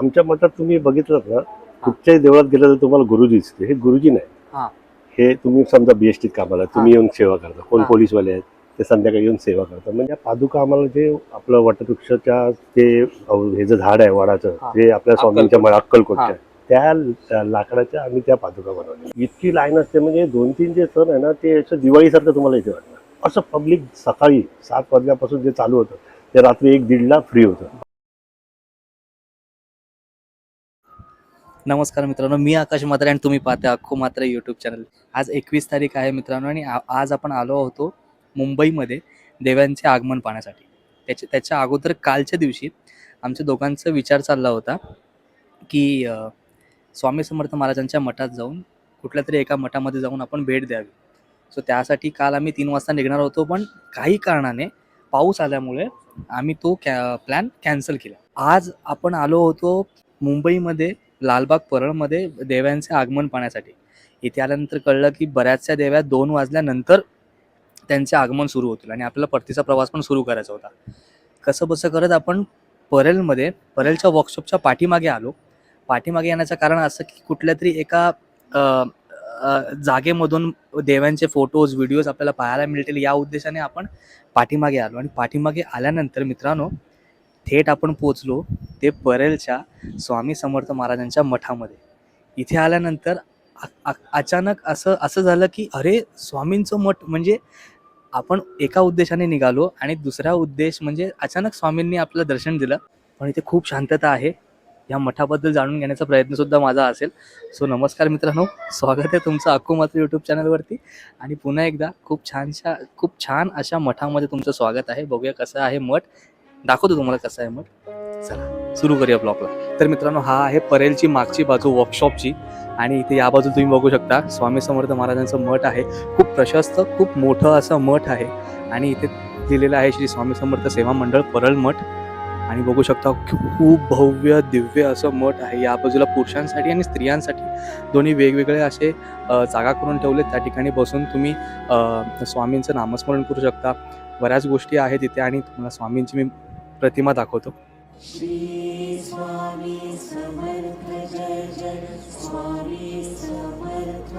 आमच्या मठात तुम्ही बघितलं ना कुठच्याही देवळात गेलं तर तुम्हाला गुरुजी दिसते हे गुरुजी नाही. हा. हे तुम्ही समजा बीएसटीत कामाला आहे, तुम्ही येऊन सेवा करता. कोण. पोलीसवाले आहेत ते संध्याकाळी येऊन सेवा करतात म्हणजे पादुका आम्हाला जे आपलं वटवृक्षाच्या ते हे जे झाड आहे वडाचं. ते आपल्या स्वामींच्या अक्कलकोटच्या. त्या लाकडाच्या आम्ही त्या पादुका बनवल्या. इतकी लाईन असते म्हणजे दोन तीन जे सण आहे ना ते असं दिवाळीसारखं तुम्हाला इथे वाटणार असं पब्लिक सकाळी सात वाजल्यापासून जे चालू होतं ते रात्री एक दीडला फ्री होतं. नमस्कार मित्रांनो मी आकाश मात्रे आणि तुम्ही पाहते अख्खो मात्रे यूट्यूब चॅनल आज एकवीस तारीख आहे मित्रांनो आणि आज आपण आलो होतो मुंबईमध्ये देवांचे आगमन पाहण्यासाठी. त्याच्या त्याच्या अगोदर कालच्या दिवशी आमच्या दोघांचा विचार चालला होता की स्वामी समर्थ महाराजांच्या मठात जाऊन कुठल्या तरी एका मठामध्ये जाऊन आपण भेट द्यावी. सो त्यासाठी काल आम्ही तीन वाजता निघणार होतो पण काही कारणाने पाऊस आल्यामुळे आम्ही तो कॅ प्लॅन कॅन्सल केला. आज आपण आलो होतो मुंबईमध्ये लालबाग परळमध्ये देव्यांचे आगमन पाहण्यासाठी. इथे आल्यानंतर कळलं की बऱ्याचशा देव्या दोन वाजल्यानंतर त्यांचे आगमन सुरू होतील आणि आपल्याला परतीचा प्रवास पण सुरू करायचा होता. कसं बसं करत आपण परेलमध्ये परेलच्या वर्कशॉपच्या पाठीमागे आलो. पाठीमागे येण्याचं कारण असं की कुठल्या तरी एका जागेमधून देव्यांचे फोटोज व्हिडिओज आपल्याला पाहायला मिळतील या उद्देशाने आपण पाठीमागे आलो. आणि पाठीमागे आल्यानंतर मित्रांनो थेट आपण पोचलो ते परेलच्या स्वामी समर्थ महाराजांच्या मठामध्ये. इथे आल्यानंतर अचानक असं असं झालं की अरे स्वामींचं मठ म्हणजे आपण एका उद्देशाने निघालो आणि दुसरा उद्देश म्हणजे अचानक स्वामींनी आपलं दर्शन दिलं. पण इथे खूप शांतता आहे. या मठाबद्दल जाणून घेण्याचा प्रयत्न सुद्धा माझा असेल. सो नमस्कार मित्रांनो. स्वागत आहे तुमचं अक्कू मात्र यूट्यूब चॅनलवरती आणि पुन्हा एकदा खूप छानशा खूप छान अशा मठामध्ये तुमचं स्वागत आहे. बघूया कसं आहे मठ. दाखवतो तुम्हाला कसं आहे मठ चला सुरू करूया ब्लॉगला तर मित्रांनो हा आहे परेलची मागची बाजू वर्कशॉपची आणि इथे या बाजू तुम्ही बघू शकता स्वामी समर्थ महाराजांचं मठ आहे. खूप प्रशस्त खूप मोठं असं मठ आहे. आणि इथे दिलेलं आहे श्री स्वामी समर्थ सेवा मंडळ परळ मठ. आणि बघू शकता खूप भव्य दिव्य असं मठ आहे. या बाजूला पुरुषांसाठी आणि स्त्रियांसाठी. दोन्ही वेगवेगळे असे जागा करून ठेवले त्या ठिकाणी बसून तुम्ही स्वामींचं नामस्मरण करू शकता. बऱ्याच गोष्टी आहेत इथे आणि तुम्हाला स्वामींची मी प्रतिमा दाखवतो. श्री स्वामी समर्थ जय जय स्वामी समर्थ.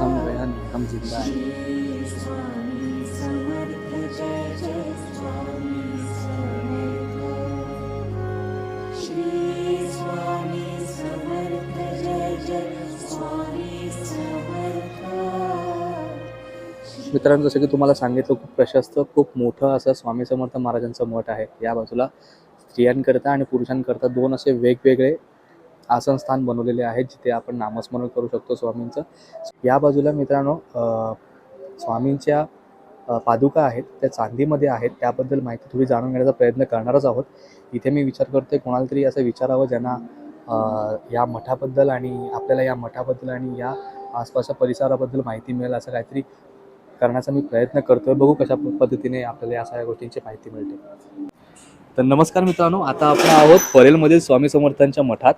हम बयान हम जिंदा श्री स्वामी समर्थ जय जय स्वामी समर्थ. श्री मित्रांनो जसं की तुम्हाला सांगितलं खूप प्रशस्त खूप मोठं असं स्वामी समर्थ महाराजांचं मठ आहे. या बाजूला स्त्रियांकरता आणि पुरुषांकरता दोन असे वेगवेगळे आसनस्थान बनवलेले आहेत जिथे आपण नामस्मरण करू शकतो स्वामींचं. या बाजूला मित्रांनो स्वामींच्या पादुका आहेत त्या चांदीमध्ये आहेत. त्याबद्दल माहिती थोडी जाणून घेण्याचा प्रयत्न करणारच आहोत. इथे मी विचार करतोय कोणाला तरी असं विचारावं ज्यांना या मठाबद्दल आणि आपल्याला या मठाबद्दल आणि या आसपासच्या परिसराबद्दल माहिती मिळेल असं काहीतरी करण्याचा मी प्रयत्न करतोय. बघू कशा पद्धतीने आपल्याला या सगळ्या गोष्टींची माहिती मिळते. तर नमस्कार मित्रांनो आता आपण आहोत परेलमधील स्वामी समर्थांच्या मठात.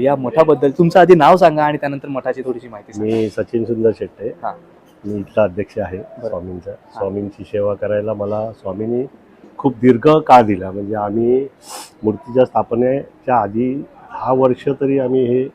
या मठाबद्दल तुमचं आधी नाव सांगा आणि त्यानंतर मठाची थोडीशी माहिती मी सचिन सुंदर शेट्टे. हा. मी इथला अध्यक्ष आहे. स्वामींचा. स्वामींची सेवा करायला मला स्वामींनी खूप दीर्घ काळ दिला. म्हणजे आम्ही मूर्तीच्या स्थापनेच्या आधी दहा वर्ष तरी आम्ही हे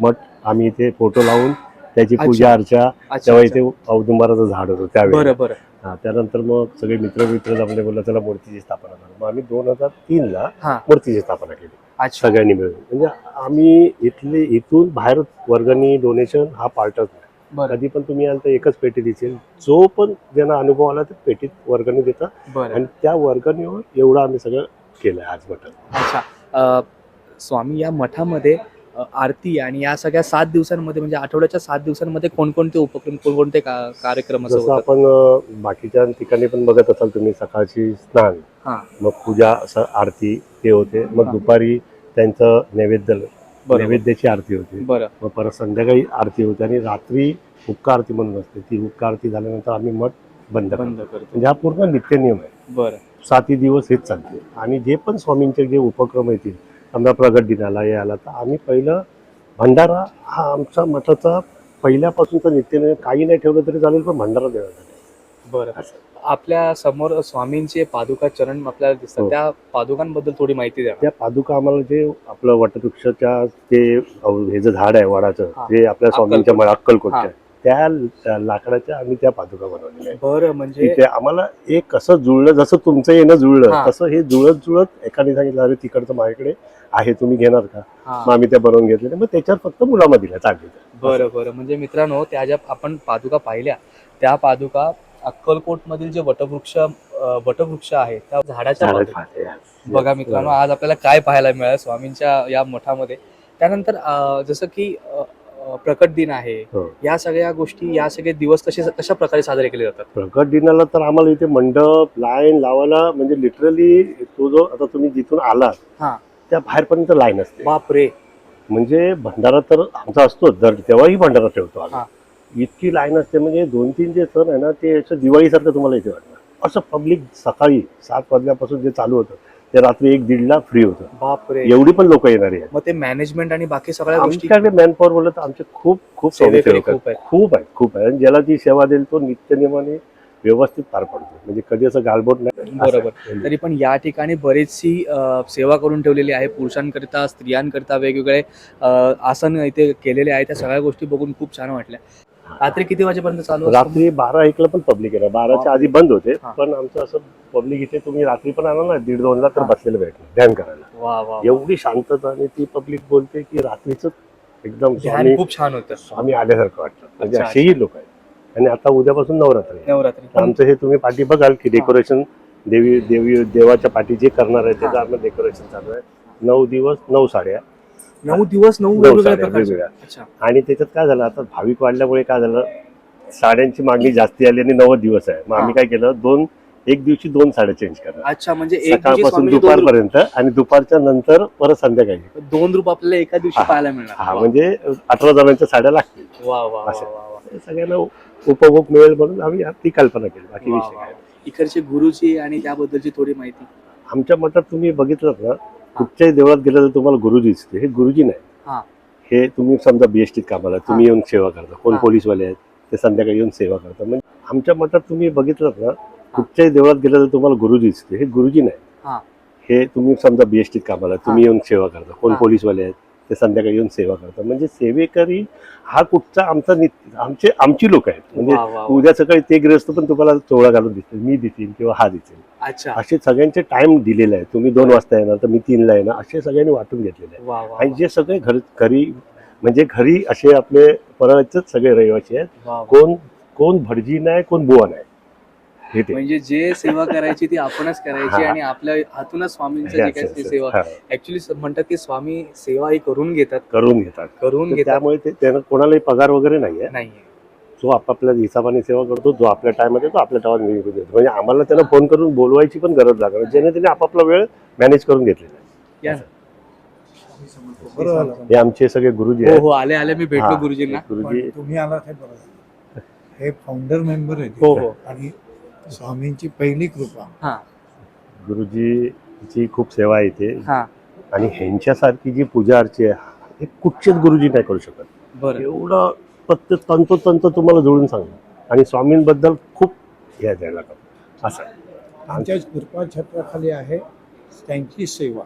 मठ आम्ही इथे फोटो लावून त्याची. पूजा अर्चा तेव्हा. इथे औदुंबराचं झाड होतं त्यावेळी. बरं हा त्यानंतर मग सगळे मित्र मित्र जमले बोलला त्याला मूर्तीची स्थापना करू. मग आम्ही दोन हजार तीनला हा. मूर्तीची स्थापना केली. सगळ्यांनी मिळून. म्हणजे आम्ही इथले इथून बाहेर वर्गणी डोनेशन हा पार्टच नाही. कधी पण तुम्ही आल तर एकच पेटी दिसेल. जो पण ज्यांना अनुभव आला ते पेटीत वर्गणी देतात. आणि त्या वर्गणीवर एवढं आम्ही सगळं केलंय आज मटन अच्छा. स्वामी या मठामध्ये आरती आणि या सगळ्या सात दिवसांमध्ये म्हणजे आठवड्याच्या सात दिवसांमध्ये कोणकोणते उपक्रम कोणकोणते का- कार्यक्रम असं जसं होतात? आपण अं, बाकीच्या ठिकाणी पण बघत असाल तुम्ही सकाळची स्नान हा. मग पूजा असं आरती ते होते. मग हा. दुपारी त्यांचं नैवेद्य बरोबर. नैवेद्याची आरती होती. बरं. मग परत संध्याकाळी आरती होते आणि रात्री हुक्का आरती म्हणून असते. ती हुक्का आरती झाल्यानंतर आम्ही मठ बंद करतो. बंद करतो. म्हणजे हा पूर्ण नित्यनियम आहे. बरं. सातही दिवस हेच चालते. आणि जे पण स्वामींचे जे उपक्रम येतील समजा प्रगट दिनाला हे आला तर आम्ही पहिलं भंडारा हा आमचा मठाचा पहिल्यापासूनचा नित्यनियम काही नाही ठेवलं तरी चालेल पण भंडारा देण्यासाठी बरं आपल्यासमोर स्वामींचे पादुका चरण आपल्याला दिसतात हो. त्या पादुकांबद्दल थोडी माहिती द्या त्या पादुका आम्हाला जे आपलं वटवृक्षाच्या ते हे जे झाड आहे वडाचं. ते आपल्या स्वामींच्या अक्कलकोटच्या. त्या लाकडाच्या आम्ही त्या पादुका बनवलेल्या बरं म्हणजे आम्हाला एक कसं जुळलं जसं तुमचं येणं जुळलं. तसं हे जुळत जुळत एकाने सांगितलं अरे तिकडचं माझ्याकडे आहे तुम्ही घेणार का. मग आम्ही त्या बनवून घेतल्या मग त्याच्यावर फक्त मुलामा दिल्या चालली बरं बरं म्हणजे मित्रांनो त्या ज्या आपण पादुका पाहिल्या त्या पादुका अक्कलकोट मधील जे वटवृक्ष वटवृक्ष आहे त्या झाडाच्या. बघा मित्रांनो आज आपल्याला काय पाहायला मिळालं स्वामींच्या या मठामध्ये त्यानंतर जसं की प्रकट दिन आहे हो. या सगळ्या गोष्टी या सगळे दिवस कसे कशा प्रकारे साजरे केले जातात प्रकट दिनाला तर आम्हाला इथे मंडप लाईन लावायला म्हणजे लिटरली तो जो आता तुम्ही जिथून आलात हा. त्या बाहेरपर्यंत लाईन असते. बापरे. म्हणजे भंडारा तर आमचा असतो दर तेव्हाही भंडारा ठेवतो. आम्ही. इतकी लाईन असते म्हणजे दोन तीन जे सण आहे ना ते असं दिवाळीसारखं तुम्हाला इथे वाटणार असं पब्लिक सकाळी सात वाजल्यापासून जे चालू होतं ते रात्री एक दीडला फ्री होतं. बापरे. एवढी पण लोक येणारी आहेत. मग ते मॅनेजमेंट आणि बाकी सगळ्या आमच्याकडे मॅनपॉवर बोललं तर आमचे खूप खूप आहेत. खूप आहेत. खूप आहे ज्याला ती सेवा देईल तो नित्यनियमाने व्यवस्थित पार पडतो म्हणजे कधी असं गालबोट नाही बरोबर. असं. तरी पण या ठिकाणी बरीचशी सेवा करून ठेवलेली आहे पुरुषांकरिता स्त्रियांकरिता वेगवेगळे आसन इथे केलेले आहे त्या सगळ्या गोष्टी बघून खूप छान वाटल्या रात्री किती वाजेपर्यंत चालू? रात्री बारा एकला पण पब्लिक आहे बाराच्या आधी बंद होते. पण आमचं असं पब्लिक इथे तुम्ही रात्री पण आला ना दीड दोनला तर. बसलेलं भेटलं ध्यान करायला. एवढी शांतता आणि ती पब्लिक बोलते की रात्रीच एकदम खूप छान होतं स्वामी आल्यासारखं वाटतं म्हणजे असेही लोक आहेत आणि आता उद्यापासून नवरात्र. आहे नवरात्री. तर आमचं हे तुम्ही पाठी बघाल की डेकोरेशन देवी देवी देवाच्या पाठी जे करणार आहे त्याचं. आम्ही डेकोरेशन चालू आहे. नऊ दिवस नऊ साड्या. नऊ दिवस नऊ नऊ वेगवेगळ्या साड्या प्रकारचे वेगवेगळ्या. अच्छा. आणि त्याच्यात काय झालं आता भाविक वाढल्यामुळे काय झालं साड्यांची मागणी जास्ती आली आणि नवद दिवस आहे. मग आम्ही काय केलं दोन एक दिवशी दोन साड्या चेंज करणार. अच्छा म्हणजे एक दिवशी सकाळपासून स्वामींचे दोन रूप- दुपारपर्यंत आणि दुपारच्या नंतर परत संध्याकाळी. दोन रूप आपल्याला एका दिवशी हा. पाहायला मिळणार. हा वा. म्हणजे अठरा जणांच्या साड्या लागतील. वा वा वा असं. वा वा. सगळ्यांना उपभोग मिळेल म्हणून आम्ही ती कल्पना केली बाकी वा, विषय वा, काय. वा. इकडचे गुरुजी आणि त्याबद्दलची थोडी माहिती. आमच्या मठात तुम्ही बघितलं ना कुठच्याही देवळात गेलं तर तुम्हाला गुरुजी दिसते. हे गुरुजी. नाही. हे. तुम्ही समजा बीएसटीत कामाला आहे, तुम्ही येऊन सेवा करता. कोण हा. पोलीसवाले आहेत ते संध्याकाळी येऊन सेवा करतात म्हणजे आमच्या मठात तुम्ही बघितलं ना कुठच्याही देवळात गेलं तर तुम्हाला गुरुजी दिसते. हे गुरुजी हा. नाही. हे. तुम्ही समजा बीएसटीत कामाला आहे, तुम्ही येऊन सेवा करता. कोण हा. पोलीसवाले आहेत ते संध्याकाळी येऊन सेवा करतात. म्हणजे सेवेकरी हा कुठचा आमचा नित्य आमचे आमची लोक आहेत. म्हणजे. उद्या सकाळी ते ग्रस्त पण तुम्हाला चोळा घालून दिसतील मी दिसेल किंवा हा दिसेल अच्छा. असे सगळ्यांचे टाइम दिलेले आहे तुम्ही दोन वाजता येणार तर मी तीनला येणार असे सगळ्यांनी वाटून घेतलेले आहे आणि जे सगळे घर घरी म्हणजे घरी असे आपले परळचेच सगळे रहिवासी आहेत. कोण कोण भटजी नाही कोण बुवा नाही. हे ते. म्हणजे जे सेवा करायची ती आपणच करायची. आणि आपल्या हातूनच स्वामींचं जे ते असं- सेवा. ऍक्च्युली म्हणतात की स्वामी सेवा ही करून घेतात. करून घेतात. करून तर घेतात. त्यामुळे ते त्यांना कोणालाही पगार वगैरे नाहीये. नाहीये. जो आपापल्या हिसाबाने सेवा करतो जो आपल्या टायमात येतो आपल्या टायमात निघून देतो. म्हणजे आम्हाला त्यांना फोन करून बोलवायची पण गरज लागणार नाही. ज्याने त्याने आपापला वेळ मॅनेज करून घेतलेला आहे. हे आमचे सगळे गुरुजी हो आहेत. हो आले आले. मी भेटलो गुरुजींना. गुरुजी. तुम्ही आलात हे बरोबर हे फाउंडर मेंबर आहेत. हो हो. आणि स्वामींची पहिली कृपा. हा. गुरुजीची खूप सेवा आहे इथे. हा. आणि ह्यांच्यासारखी जी पूजा अर्ची आहे हे कुठचेच गुरुजी नाही करू शकत. बरं. एवढं प्रत्येक तंतोतंत तुम्हाला जुळून सांगणार आणि स्वामींबद्दल खूप हे द्यायला लागतं असं आहे. आमच्या कृपा छत्राखाली आहे त्यांची सेवा.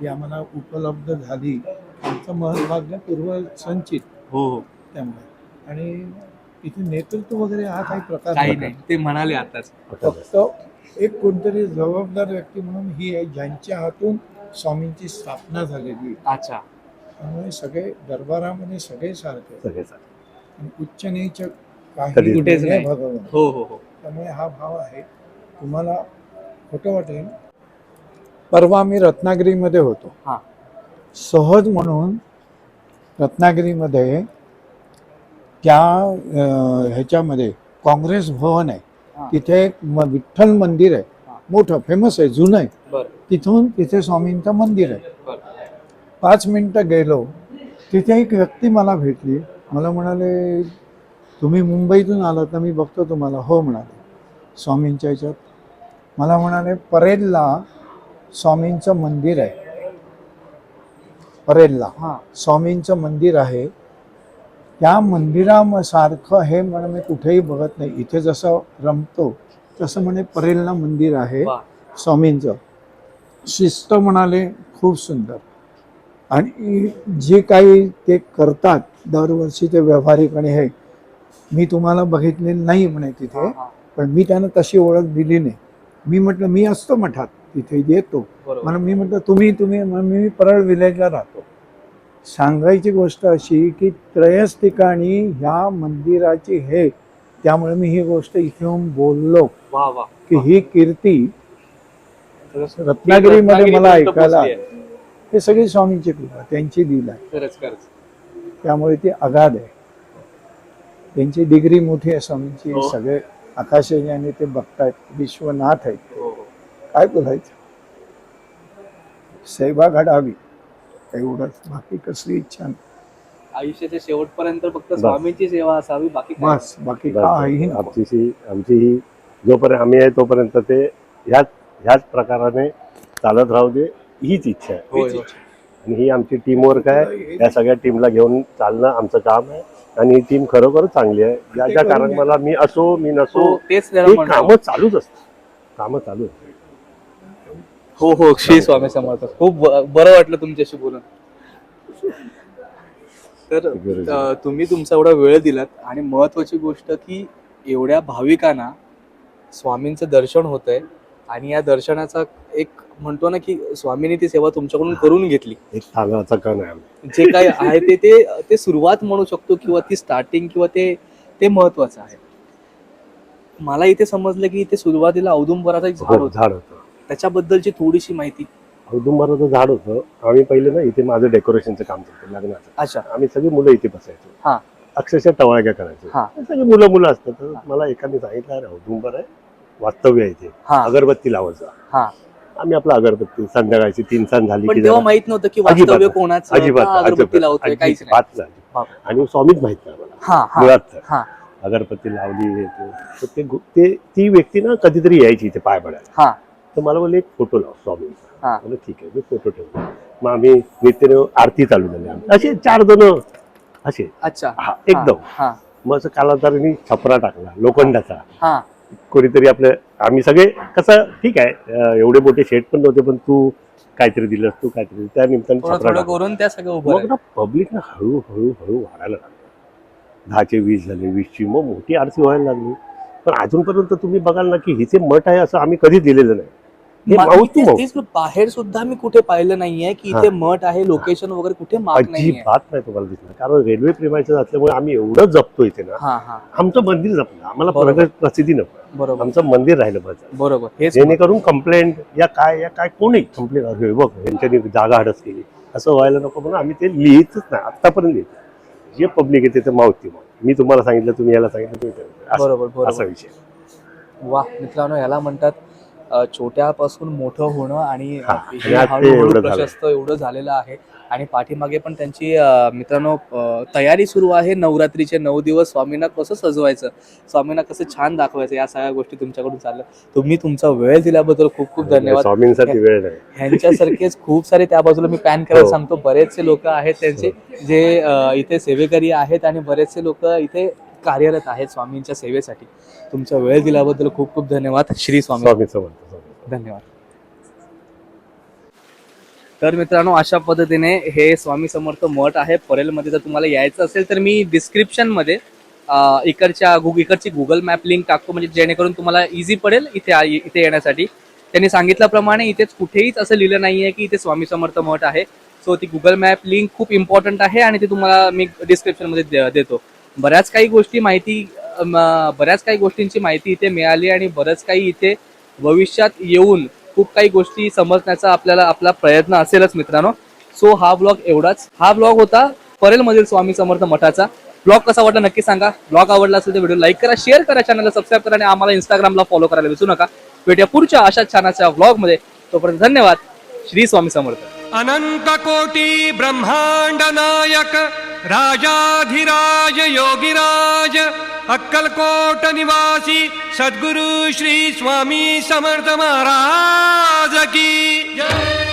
ही आम्हाला उपलब्ध झाली. आमचं महत्भाग्य पूर्व संचित हो हो. त्यामुळे. आणि इथे नेतृत्व वगैरे हा काही प्रकार काही नाही. ते म्हणाले आताच. फक्त एक कोणतरी जबाबदार व्यक्ती म्हणून ही आहे ज्यांच्या हातून स्वामींची स्थापना झालेली. अच्छा. त्यामुळे सगळे दरबारामध्ये सगळे सारखे सगळे सारखे. आणि उच्च नीच काही कुठेच नाही. भगवान हो हो हो. त्यामुळे हा भाव आहे. तुम्हाला खोटं वाटेल. परवा मी रत्नागिरीमध्ये होतो. हा. सहज म्हणून रत्नागिरीमध्ये त्या ह्याच्यामध्ये काँग्रेस भवन. आहे. तिथे एक विठ्ठल मंदिर आहे. मोठं फेमस आहे जुनं आहे. तिथून तिथे स्वामींचं मंदिर आहे. पाच मिनटं गेलो. तिथे एक व्यक्ती मला भेटली. मला म्हणाले तुम्ही मुंबईतून आलात तर मी बघतो तुम्हाला. हो म्हणाले. स्वामींच्या ह्याच्यात. मला म्हणाले परेलला स्वामींचं मंदिर आहे. परेलला हा. स्वामींचं मंदिर आहे. त्या मंदिरासारखं हे म्हणे मी कुठेही बघत नाही. इथे जसं रमतो तसं म्हणे परेलला मंदिर आहे. स्वामींचं. शिस्त म्हणाले खूप सुंदर. आणि जे काही ते करतात दरवर्षी ते व्यावहारिक आणि हे मी तुम्हाला बघितले नाही म्हणे तिथे पण मी त्यांना तशी ओळख दिली नाही. मी म्हटलं मी असतो मठात तिथे येतो. मला मी म्हटलं तुम्ही तुम्ही मी परळ विलेजला राहतो. सांगायची गोष्ट अशी की त्रयच ठिकाणी ह्या मंदिराची हे त्यामुळे मी ही गोष्ट इथे येऊन बोललो वा वा की ही कीर्ती रत्नागिरीमध्ये मला ऐकायला. हे सगळी स्वामींची कृपा त्यांची दिला आहे. त्यामुळे ती अगाध आहे. त्यांची डिग्री मोठी आहे स्वामींची हो. सगळे आकाशाने आणि ते बघतायत विश्वनाथ आहेत. हो, हो. काय बोलायचं? सेवा घडावी एवढंच? बाकी कसली इच्छा नाही. आयुष्याच्या शेवटपर्यंत फक्त स्वामींची सेवा असावी बाकी काय? बस बाकी काही नको. आमची ही आमची ही जोपर्यंत आम्ही आहे तोपर्यंत ते ह्याच ह्याच प्रकाराने चालत राहू दे हीच इच्छा आहे. होय, होय. आणि ही आमची टीम वर्क आहे या सगळ्या टीमला घेऊन चालणं आमचं काम आहे. आणि ही टीम खरोखर चांगली आहे. ज्या ज्या करून कारण मला मी असो मी नसो हो तेच त्याला ही म्हणतो. कामं चालूच असतात. कामं चालू असतात. हो हो. श्री स्वामी समर्थ. खूप ब- बरं वाटलं तुमच्याशी बोलून. तर. अं, तुम्ही तुमचा एवढा वेळ दिलात आणि महत्वाची गोष्ट की एवढ्या भाविकांना स्वामींचं दर्शन होत आहे आणि या दर्शनाचा एक म्हणतो ना की स्वामींनी ती सेवा तुमच्याकडून करून घेतली. एक तांदळाचा कण आहे आम्ही? जे काय आहे ते ते ते सुरुवात म्हणू शकतो किंवा ती स्टार्टिंग किंवा ते ते महत्वाचं आहे. मला इथे समजलं की इथे सुरुवातीला औदुंबराचं एक झाड हो, होतं. झाड होतं. त्याच्याबद्दलची थोडीशी माहिती. औदुंबराचं झाड होतं. आम्ही पहिले ना इथे माझं डेकोरेशनचं काम करतो लग्नाचं. अच्छा. आम्ही सगळी मुलं इथे बसायचो. अक्षरशः टवाळक्या करायचो. हा. सगळी मुलं मुलं असतात. तर मला एकाने सांगितलं अरे औदुंबर आहे. वास्तव्य आहे इथे. अगरबत्ती लावायचा. आम्ही आपला अगरबत्ती संध्याकाळची तीन सण झाली की माहीत नव्हतं की वास्तव्य. कोणाचं अजिबात. आणि स्वामीच माहीत नाही मला हा हा. मुळात. हा. अगरबत्ती लावली ते. ते व्यक्ती ना कधीतरी यायची इथे पाय पडायला तर मला बोलले एक फोटो लाव स्वामींचा ठीक आहे मी फोटो ठेवतो. मग आम्ही नित्य आरती चालू झाली. असे चार जण असे. अच्छा. हा, एकदम. हा. मग असं कालांतराने छपरा टाकला लोखंडाचा. हा. कोणीतरी आपलं आम्ही सगळे कसं ठीक आहे एवढे मोठे शेट पण नव्हते पण तू काहीतरी दिलंस तू काहीतरी त्या निमित्ताने छपरा. करून त्या सगळं पब्लिक ना हळूहळू हळू वाढायला लागलं. दहाचे वीस झाले वीसची मग मोठी आरती व्हायला लागली. पण अजूनपर्यंत तुम्ही बघाल ना की हिचे मठ आहे असं आम्ही कधी दिलेलं नाही. हे तेच- बाहेर सुद्धा मी कुठे पाहिलं नाहीये की इथे मठ आहे लोकेशन वगैरे कुठे मार्क नाहीये. अजिबात नाही तुम्हाला दिसणार. कारण रेल्वे प्रेमाचं असल्यामुळे आम्ही एवढं जपतो इथे ना. हा हा. आमचं मंदिर जपलं आम्हाला बरोबर. प्रगत प्रसिद्धी नको. बरोबर. आमचं मंदिर राहिलं बस. बरोबर. हेच जेणेकरून कंप्लेंट या काय या काय कोणी कंप्लेंट अरे बघ यांच्यानी जागा हडस केली. असं व्हायला नको म्हणून आम्ही ते लिहितच नाही. आतापर्यंत लिहित. जे पब्लिक येते ते मावती मग मी तुम्हाला सांगितलं तुम्ही याला सांगितलं तुम्ही त्याला. बरोबर असं- बरोबर असा विषय. वा मित्रांनो याला म्हणतात छोट्यापासून मोठं होणं आणि हा, हे हळूहळू. प्रशस्त एवढं झालेलं आहे. आणि पाठीमागे पण त्यांची मित्रांनो तयारी सुरू आहे नवरात्रीचे नऊ दिवस. स्वामींना कसं सजवायचं? स्वामींना कसं छान दाखवायचं? या सगळ्या गोष्टी तुमच्याकडून चालल्या. तुम्ही तुमचा वेळ दिल्याबद्दल खूप खूप धन्यवाद. स्वामींसाठी वेळ ह्यांच्यासारखेच खूप सारे त्या बाजूला मी पॅन करायला हो. सांगतो. बरेचसे लोक आहेत त्यांचे जे अ, इथे सेवेकरी आहेत आणि बरेचसे लोक इथे कार्यरत आहेत स्वामींच्या सेवेसाठी. तुमचा वेळ दिल्याबद्दल खूप खूप धन्यवाद. श्री स्वामी. धन्यवाद. तर मित्रांनो अशा पद्धतीने हे स्वामी समर्थ मठ आहे. परेलमध्ये जर तुम्हाला यायचं असेल तर मी डिस्क्रिप्शनमध्ये इकडच्या गुग इकडची गुगल मॅप लिंक टाकतो. म्हणजे जेणेकरून तुम्हाला इझी पडेल इथे इथे येण्यासाठी. त्यांनी सांगितल्याप्रमाणे इथेच कुठेहीच असं लिहिलं नाही आहे की इथे स्वामी समर्थ मठ आहे. सो ती गुगल मॅप लिंक खूप इम्पॉर्टंट आहे आणि ती तुम्हाला मी डिस्क्रिप्शनमध्ये दे- देतो. बऱ्याच काही गोष्टी माहिती बऱ्याच काही गोष्टींची माहिती इथे मिळाली आणि बरंच काही इथे भविष्यात येऊन खूप काही गोष्टी समजण्याचा आपल्याला आपला प्रयत्न असेलच मित्रांनो. सो हा ब्लॉग एवढाच. हा ब्लॉग होता परेलमधील स्वामी समर्थ मठाचा. ब्लॉग कसा वाटला नक्की सांगा. ब्लॉग आवडला असेल तर व्हिडिओ लाईक करा शेअर करा चॅनलला सबस्क्राईब करा आणि आम्हाला इंस्टाग्रामला फॉलो करायला विसरू नका. भेटूया पुढच्या अशा छानाच्या ब्लॉगमध्ये तोपर्यंत धन्यवाद. श्री स्वामी समर्थ. अनंत कोटी ब्रह्मांड नायक. राजाधिराज योगिराज अक्कलकोट निवासी सद्गुरु श्री स्वामी समर्थ महाराज की जय।